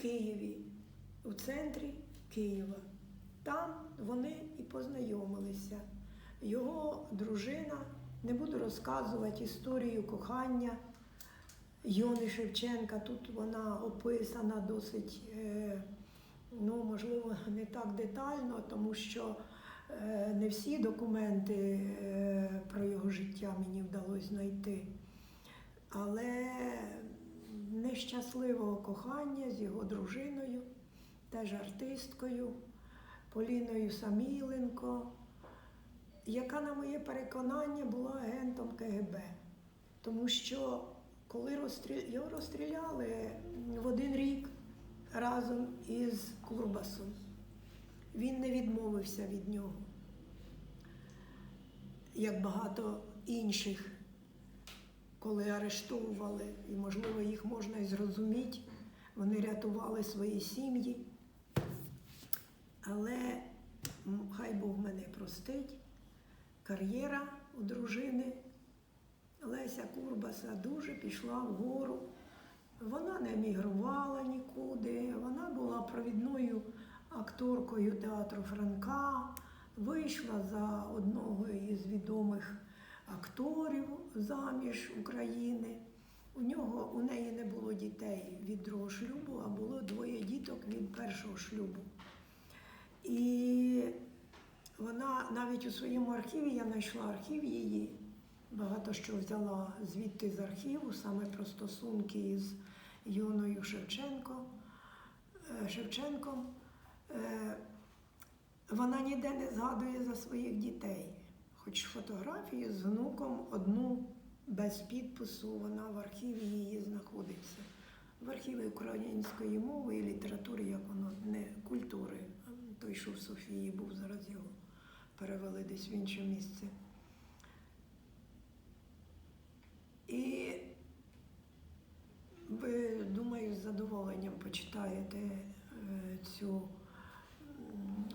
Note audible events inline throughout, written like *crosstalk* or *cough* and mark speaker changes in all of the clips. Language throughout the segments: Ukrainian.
Speaker 1: Києві, у центрі Києва. Там вони і познайомилися. Його дружина, не буду розказувати історію кохання Йони Шевченка. Тут вона описана досить, е, ну, можливо, не так детально, тому що е, не всі документи е, про його життя мені вдалося знайти. Але нещасливого кохання з його дружиною, теж артисткою Поліною Саміленко, яка, на моє переконання, була агентом КГБ. Тому що коли розстріл... його розстріляли в один рік разом із Курбасом, він не відмовився від нього, як багато інших коли арештовували, і, можливо, їх можна і зрозуміти, вони рятували свої сім'ї. Але хай Бог мене простить, кар'єра у дружини Леся Курбаса дуже пішла вгору. Вона не емігрувала нікуди, вона була провідною акторкою театру Франка, вийшла за одного із відомих акторів заміж України. У нього у неї не було дітей від другого шлюбу, а було двоє діток від першого шлюбу. І вона навіть у своєму архіві я знайшла архів її, багато що взяла звідти з архіву, саме про стосунки із Йоною Шевченко, е, Шевченком. Е, Вона ніде не згадує за своїх дітей. Хоч фотографію з внуком одну без підпису, вона в архіві її знаходиться. В архіві української мови і літератури, як воно не культури. Той, що в Софії був, зараз його перевели десь в інше місце. І ви, думаю, з задоволенням почитаєте е, цю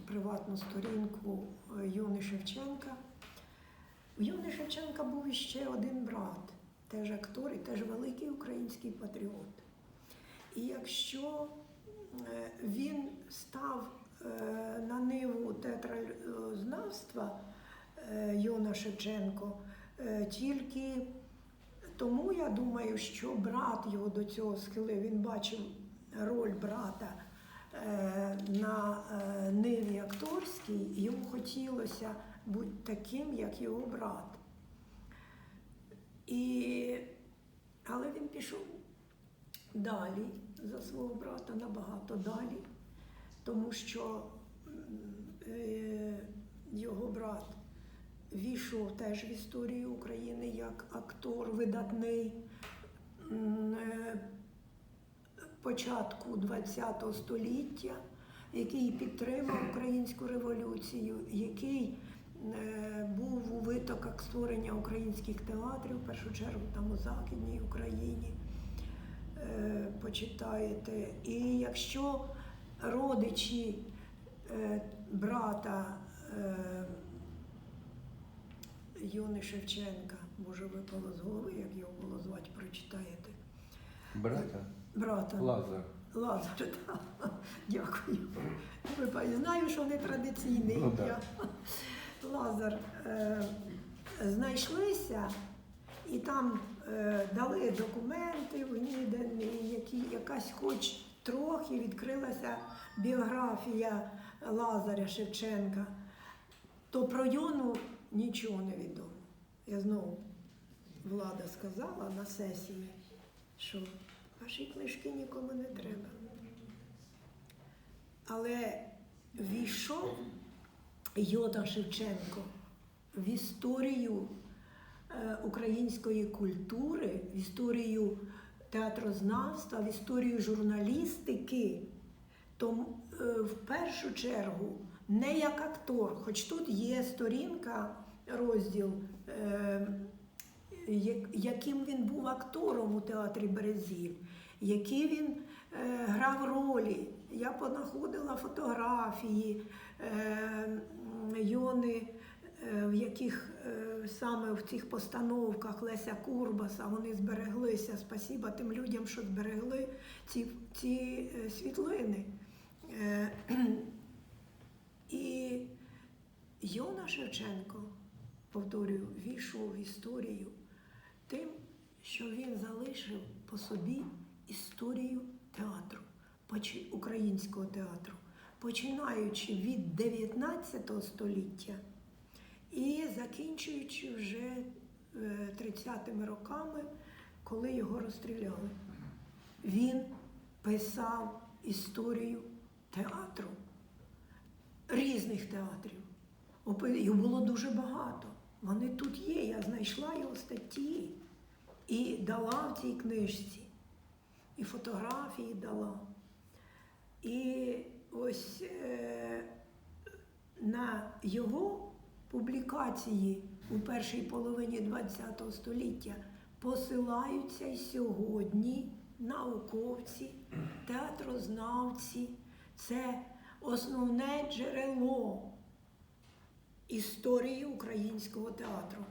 Speaker 1: приватну сторінку е, Йони Шевченка. У Йони Шевченка був іще один брат, теж актор і теж великий український патріот. І якщо е, він став е, на ниву театрознавства е, Йона Шевченко, тільки тому я думаю, що брат його до цього схилив, він бачив роль брата на ниві акторській, йому хотілося бути таким, як його брат. І... Але він пішов далі за свого брата набагато далі, тому що е, його брат війшов теж в історію України як актор видатний е, початку ХХ століття, який підтримав українську революцію, який був у витоках створення українських театрів, в першу чергу там у Західній Україні. Е, Почитаєте. І якщо родичі е, брата е, Йони Шевченка, може випало з голови, як його було звати, прочитаєте.
Speaker 2: Брата
Speaker 1: Брата
Speaker 2: Лазар.
Speaker 1: Лазар, *laughs* так. Дякую. Знаю, що не традиційний
Speaker 2: Ну,
Speaker 1: ім'я. Лазар е, знайшлися і там е, дали документи в Гнідені, які якась хоч трохи відкрилася біографія Лазаря Шевченка. То про Йону нічого не відомо. Я знову влада сказала на сесії, що ваші книжки нікому не треба. Але війшов Йода Шевченко в історію е, української культури, в історію театрознавства, в історію журналістики, то е, в першу чергу не як актор, хоч тут є сторінка, розділ, е, яким він був актором у театрі Березіль, які він грав ролі. Я понаходила фотографії е, Йони е, в яких е, саме в цих постановках Леся Курбаса вони збереглися. Спасіба тим людям, що зберегли ці, ці е, світлини. Е, І Йона Шевченко, повторюю, війшов в історію тим, що він залишив по собі історію театру, українського театру, починаючи від 19 століття і закінчуючи вже е, 30-ми роками, коли його розстріляли. Він писав історію театру, різних театрів. Їх було дуже багато. Вони тут є. Я знайшла його статті і дала в цій книжці, і фотографії дала. І ось е, на його публікації у першій половині ХХ століття посилаються й сьогодні науковці, театрознавці. Це основне джерело історії українського театру.